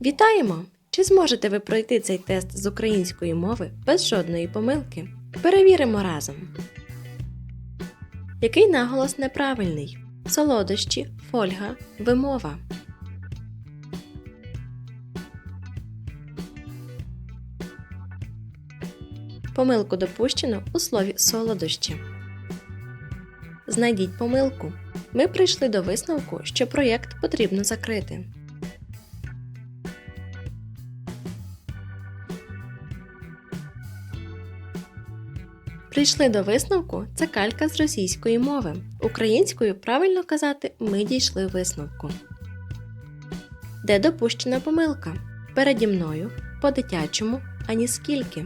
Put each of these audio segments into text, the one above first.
Вітаємо! Чи зможете ви пройти цей тест з української мови без жодної помилки? Перевіримо разом. Який наголос неправильний? Солодощі, фольга, вимова. Помилку допущено у слові солодощі. Знайдіть помилку. Ми прийшли до висновку, що проєкт потрібно закрити. Прийшли до висновку це калька з російської мови. Українською правильно казати ми дійшли висновку. Де допущена помилка? Переді мною, по-дитячому, ані скільки.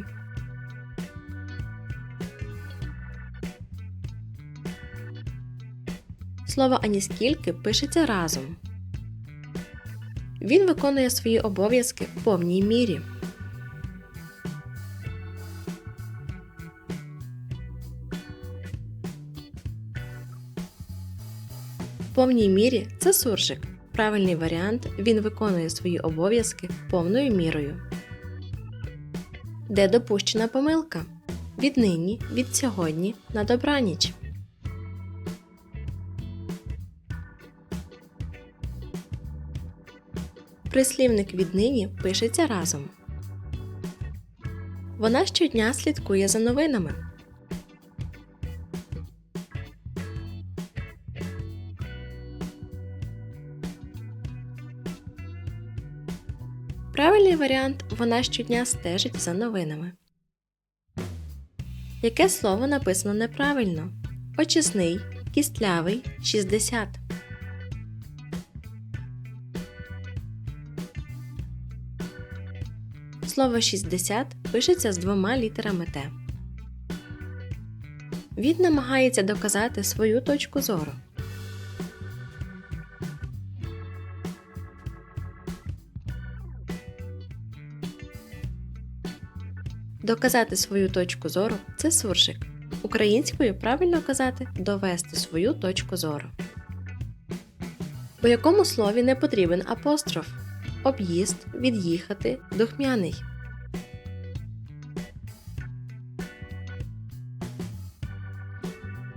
Слово аніскільки пишеться разом. Він виконує свої обов'язки в повній мірі. Повній мірі це суржик. Правильний варіант він виконує свої обов'язки повною мірою. Де допущена помилка? Віднині, від сьогодні на добраніч. Прислівник віднині пишеться разом. Вона щодня слідкує за новинами. Правильний варіант вона щодня стежить за новинами. Яке слово написано неправильно? Очисний, кістлявий, 60. Слово 60 пишеться з двома літерами Т. Він намагається доказати свою точку зору. Доказати свою точку зору це суржик. Українською правильно казати довести свою точку зору. У якому слові не потрібен апостроф? Об'їзд, від'їхати, духмяний.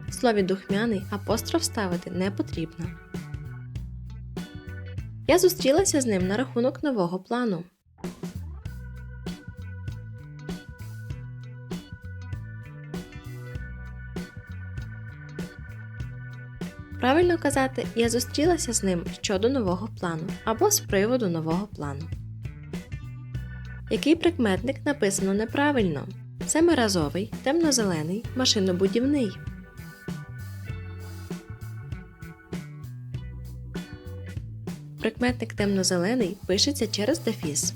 В слові духмяний апостроф ставити не потрібно. Я зустрілася з ним на рахунок нового плану. Правильно казати, я зустрілася з ним щодо нового плану або з приводу нового плану. Який прикметник написано неправильно? Семиразовий, темно-зелений, машинобудівний. Прикметник темно-зелений пишеться через дефіс.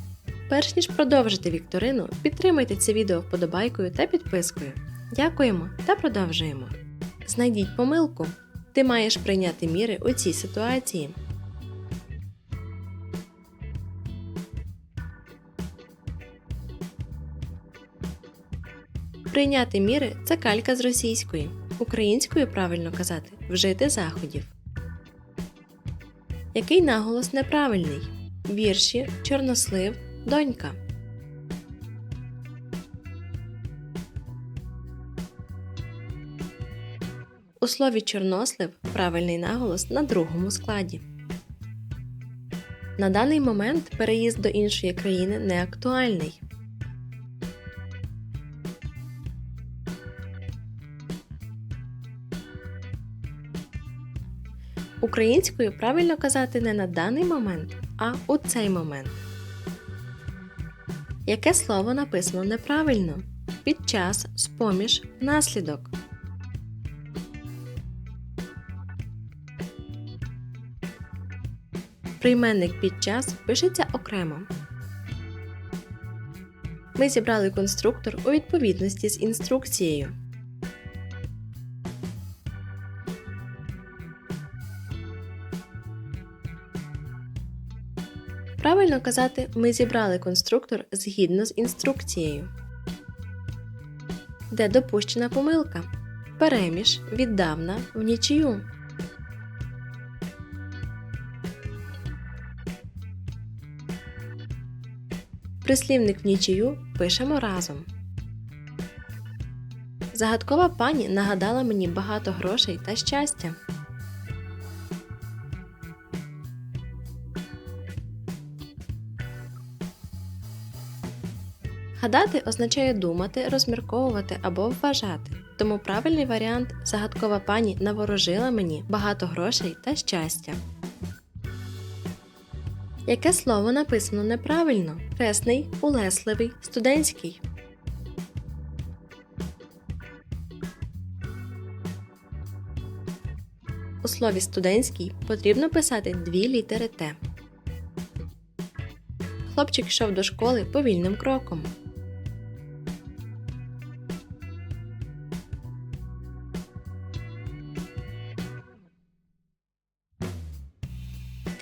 Перш ніж продовжити вікторину, підтримайте це відео вподобайкою та підпискою. Дякуємо та продовжуємо. Знайдіть помилку. Ти маєш прийняти міри у цій ситуації. Прийняти міри це калька з російської. Українською правильно казати вжити заходів. Який наголос неправильний? Вірші, чорнослив, донька. У слові чорнослив правильний наголос на другому складі. На даний момент переїзд до іншої країни не актуальний. Українською правильно казати не на даний момент, а у цей момент. Яке слово написано неправильно? Під час, з-поміж, внаслідок. Прийменник під час пишеться окремо. Ми зібрали конструктор у відповідності з інструкцією. Правильно казати, ми зібрали конструктор згідно з інструкцією. Де допущена помилка? Переміж, віддавна, в нічию. Прислівник в нічию пишемо разом. Загадкова пані нагадала мені багато грошей та щастя. Гадати означає думати, розмірковувати або вважати. Тому правильний варіант загадкова пані наворожила мені багато грошей та щастя. Яке слово написано неправильно? Хресний, улесливий, студентський. У слові студентський потрібно писати дві літери Т. Хлопчик йшов до школи повільним кроком.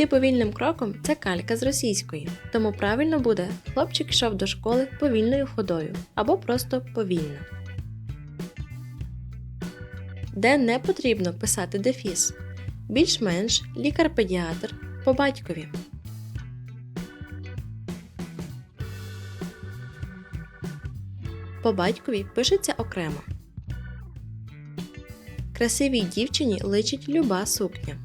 Повільним кроком це калька з російської, тому правильно буде хлопчик йшов до школи повільною ходою або просто повільно. Де не потрібно писати дефіс. Більш-менш лікар-педіатр по батькові. По батькові пишеться окремо. Красивій дівчині личить люба сукня.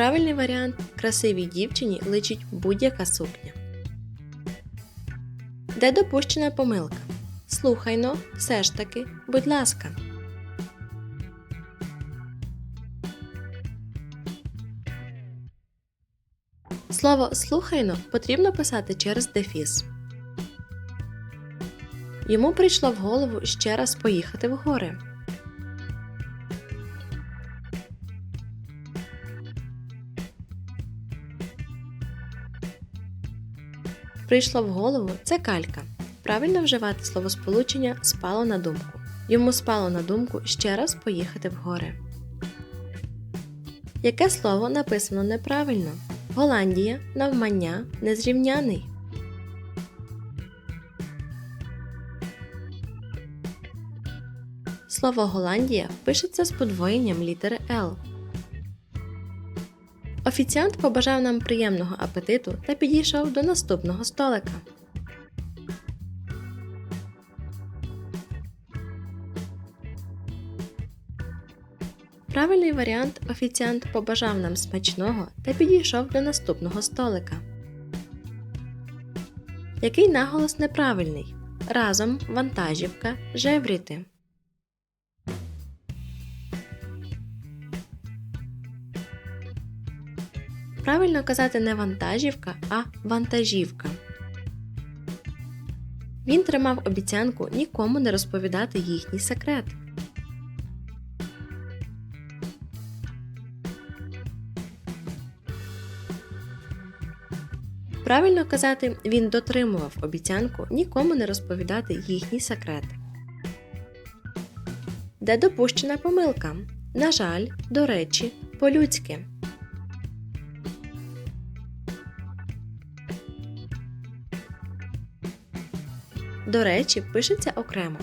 Правильний варіант красивій дівчині личить будь-яка сукня. Де допущена помилка? Слухайно, все ж таки, будь ласка. Слово слухайно потрібно писати через дефіс. Йому прийшло в голову ще раз поїхати в гори. Прийшло в голову це калька. Правильно вживати словосполучення спало на думку. Йому спало на думку ще раз поїхати в гори. Яке слово написано неправильно? Голландія, навмання, незрівняний. Слово Голландія пишеться з подвоєнням літери Л. Офіціант побажав нам приємного апетиту та підійшов до наступного столика. Правильний варіант офіціант побажав нам смачного та підійшов до наступного столика. Який наголос неправильний? Разом вантажівка жевріти. Правильно казати не вантажівка, а вантажівка. Він тримав обіцянку нікому не розповідати їхній секрет. Правильно казати, він дотримував обіцянку нікому не розповідати їхній секрет. Де допущена помилка? На жаль, до речі, по-людськи. До речі, пишеться окремо.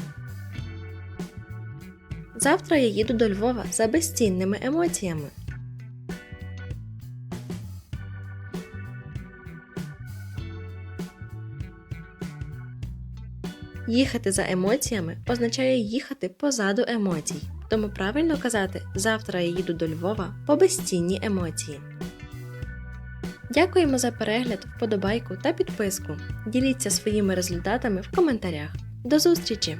Завтра я їду до Львова за безцінними емоціями. Їхати за емоціями означає їхати позаду емоцій. Тому правильно казати завтра я їду до Львова по безцінні емоції. Дякуємо за перегляд, вподобайку та підписку. Діліться своїми результатами в коментарях. До зустрічі!